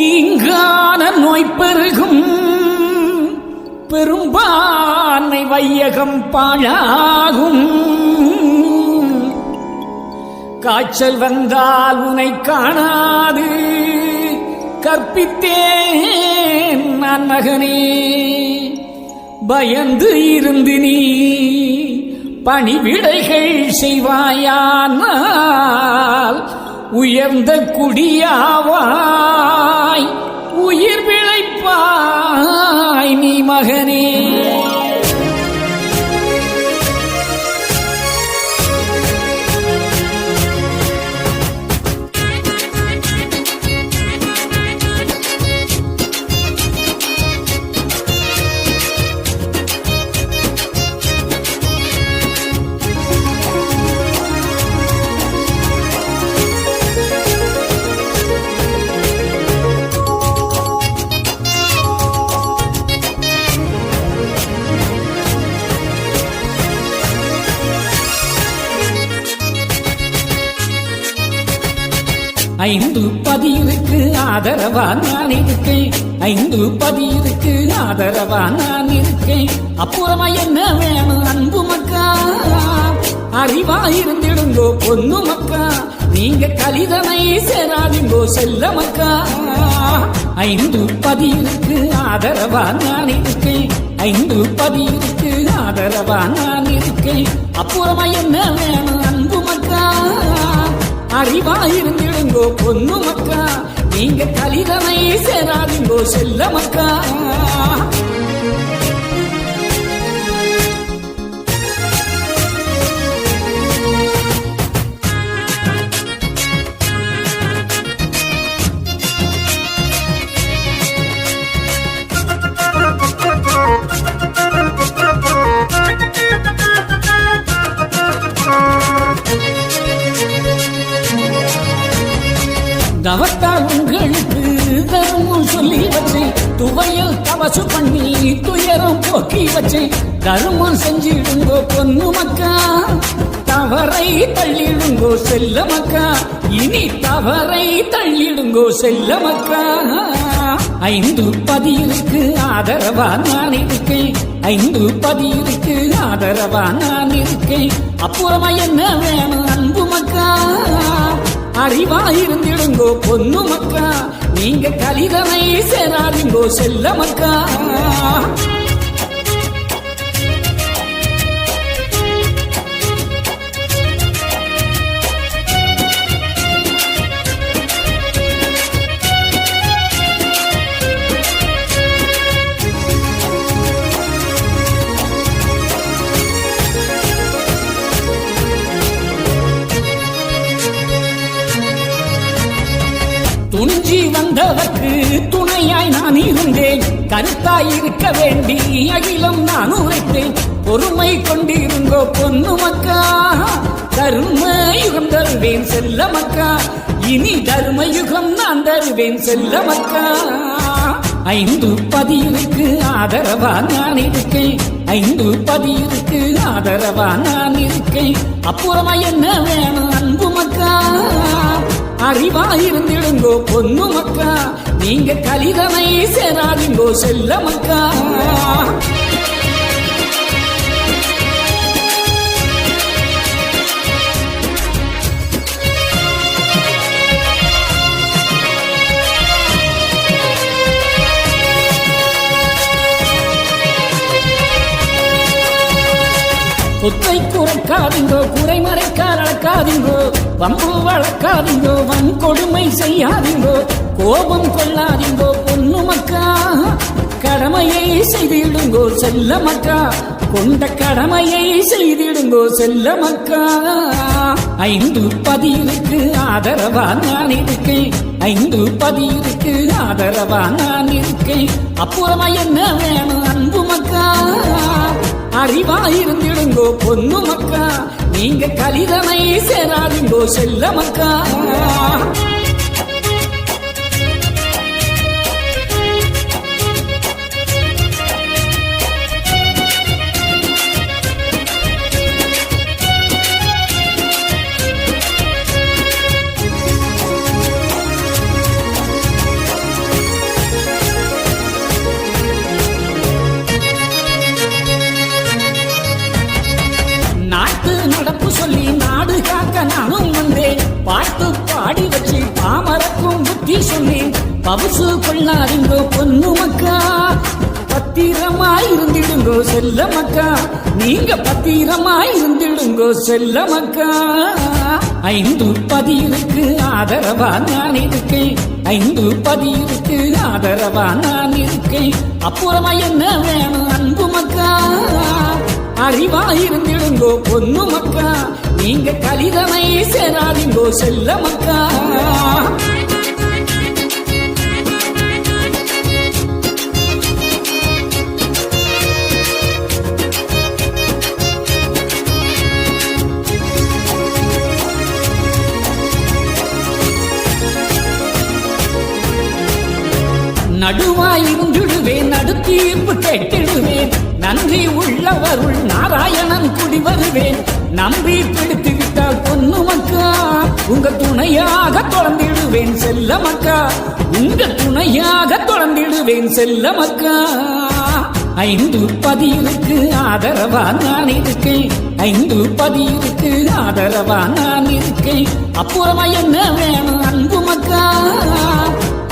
தீங்கான நோய் பெருகும். பெரும்பான்மை வையகம் பாழாகும். காய்ச்சல் வந்தால் உனை காணாது. கற்பித்தேன் நான் மகனே பயந்து இருந்து நீ பணிவிடைகள் செய்வாயானால் உயர்ந்த குடியாவாய். ஐந்து பதியிருக்கு ஆதரவா நான் இருக்கேன். ஐந்து பதியிருக்கு ஆதரவா நான் இருக்கேன். அப்புறமா என்ன வேணும் அன்பு மக்கா? அறிவா இருந்திடுங்கோ பொண்ணு மக்கா. நீங்க கலிதனை சேராதிங்கோ செல்ல மக்கா. ஐந்து பதியிருக்கு ஆதரவா நான் இருக்கேன். ஐந்து பதியிருக்கு ஆதரவா நான் இருக்கேன். அப்புறமா என்ன வேணும் அன்பு மக்கா? அறிவாயிருந்திடுங்கோ பொண்ணு மக்கா. நீங்க கலிதனை சேராதிங்கோ செல்ல மக்கா. தவத்தால் உங்களுக்கு தருமும் சொல்லி வச்சேன் துவையல் தவசு பண்ணி துயரம் போக்கி வச்சேன் தருமம் செஞ்சிடுங்கோ பொண்ணு மக்கா. தவறை தள்ளிடுங்கோ செல்ல மக்கா. இனி தவறை தள்ளிடுங்கோ செல்ல மக்கா. ஐந்து பதியிருக்கு ஆதரவா நான் இருக்கேன். ஐந்து பதியிருக்கு ஆதரவா நான் இருக்கேன். அப்புறமா என்ன வேணும் அன்பு மக்கா? அறிவா இருந்திடுங்கோ பொண்ணு மக்கா. நீங்க கலிதனை சேராதிங்கோ செல்ல மக்கா. துஞ்சி வந்தவர்க்கு துணையாய் நான் இருந்தேன். கருத்தாய் இருக்க வேண்டி அகிலம் நான் உரைத்தேன். பொறுமை கொண்டிருந்தோ பொண்ணு மக்கா? தர்ம யுகம் தருவேன் செல்ல மக்கா? இனி தர்ம யுகம் நான் தருவேன் செல்ல மக்கா? ஐந்து பதியுக்கு ஆதரவா நான் இருக்கேன். ஐந்து பதியுக்கு ஆதரவா நான் இருக்கேன். அப்புறமா என்ன வேணும் அன்பு மக்கா? அறிவாயிருந்திடுங்கோ பொண்ணு மக்கா. நீங்க கலிதனை சேராதிங்கோ செல்ல மக்கா. புத்தை குறைக்காதீங்கோ குறைமறைக்கால் அளக்காதீங்கோ வம்பு வளர்க்காதீங்கோ வன்கொடுமை செய்யாதீங்கோ கோபம் கொள்ளாதீங்கோ பொண்ணு மக்கா கடமையை செய்திடுங்கோ செல்ல மக்கா கொண்ட கடமையை செய்திடுங்கோ செல்ல மக்கா. ஐந்து பதியிருக்கு ஆதரவா நான் இருக்கேன். ஐந்து பதியிருக்கு ஆதரவா நான் இருக்கேன். அப்புறமா என்ன வேணும் அன்பு மக்கா? அறிவா இருந்திடுங்கோ பொண்ணு மக்கா நீங்க கலிதனை சேராதிங்கோ செல்ல மக்கா சொல்லி நாடு காக்க நானும் வந்தேன். பாட்டு பாடி வச்சு பாமரக்கும் புத்தி சொன்னேன். பவுசு கொள்ளாருங்கோ பொண்ணு மக்கா. பத்திரமா இருந்திடுங்கோ செல்ல மக்கா. நீங்க பத்திரமா இருந்திடுங்கோ செல்ல மக்கா. ஐந்து பதியிருக்கு ஆதரவா நான் இருக்கேன். ஐந்து பதியிருக்கு ஆதரவா நான் இருக்கேன். அப்புறமா என்ன வேணும் அன்பு மக்கா? அறிவா இருந்திடு இருந்திடுங்கோ பொண்ணு மக்கா? நீங்க கலிதனை சேராதீங்கோ செல்ல மக்கா? நடுவாய் நடுவாயிருந்திடுவேன் நடுத்தீர்ப்பு கேட்டிடுவேன். நன்றி உள்ளவருள் நாராயணன் குடி வருவேன். நம்பி பிடித்து விட்டால் பொண்ணு மக்கா? உங்க துணையாக தொடர்ந்திடுவேன் செல்ல மக்கா? உங்க துணையாக தொடர்ந்திடுவேன் செல்ல மக்கா? ஐந்து பதியிருக்கு ஆதரவா நான் இருக்கேன். ஐந்து பதியிருக்கு ஆதரவா நான் இருக்கேன். அப்புறமா என்ன வேணும் அன்பு மக்கா?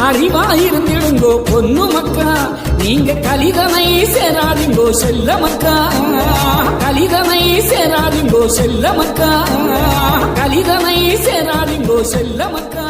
அறிவா இருந்திடுங்கோ பொண்ணு மக்கா. நீங்க கலிதனை சேராதிங்கோ செல்ல மக்கா. கலிதனை சேராதிங்கோ செல்ல மக்கா. கலிதனை சேராதிங்கோ செல்ல மக்கா.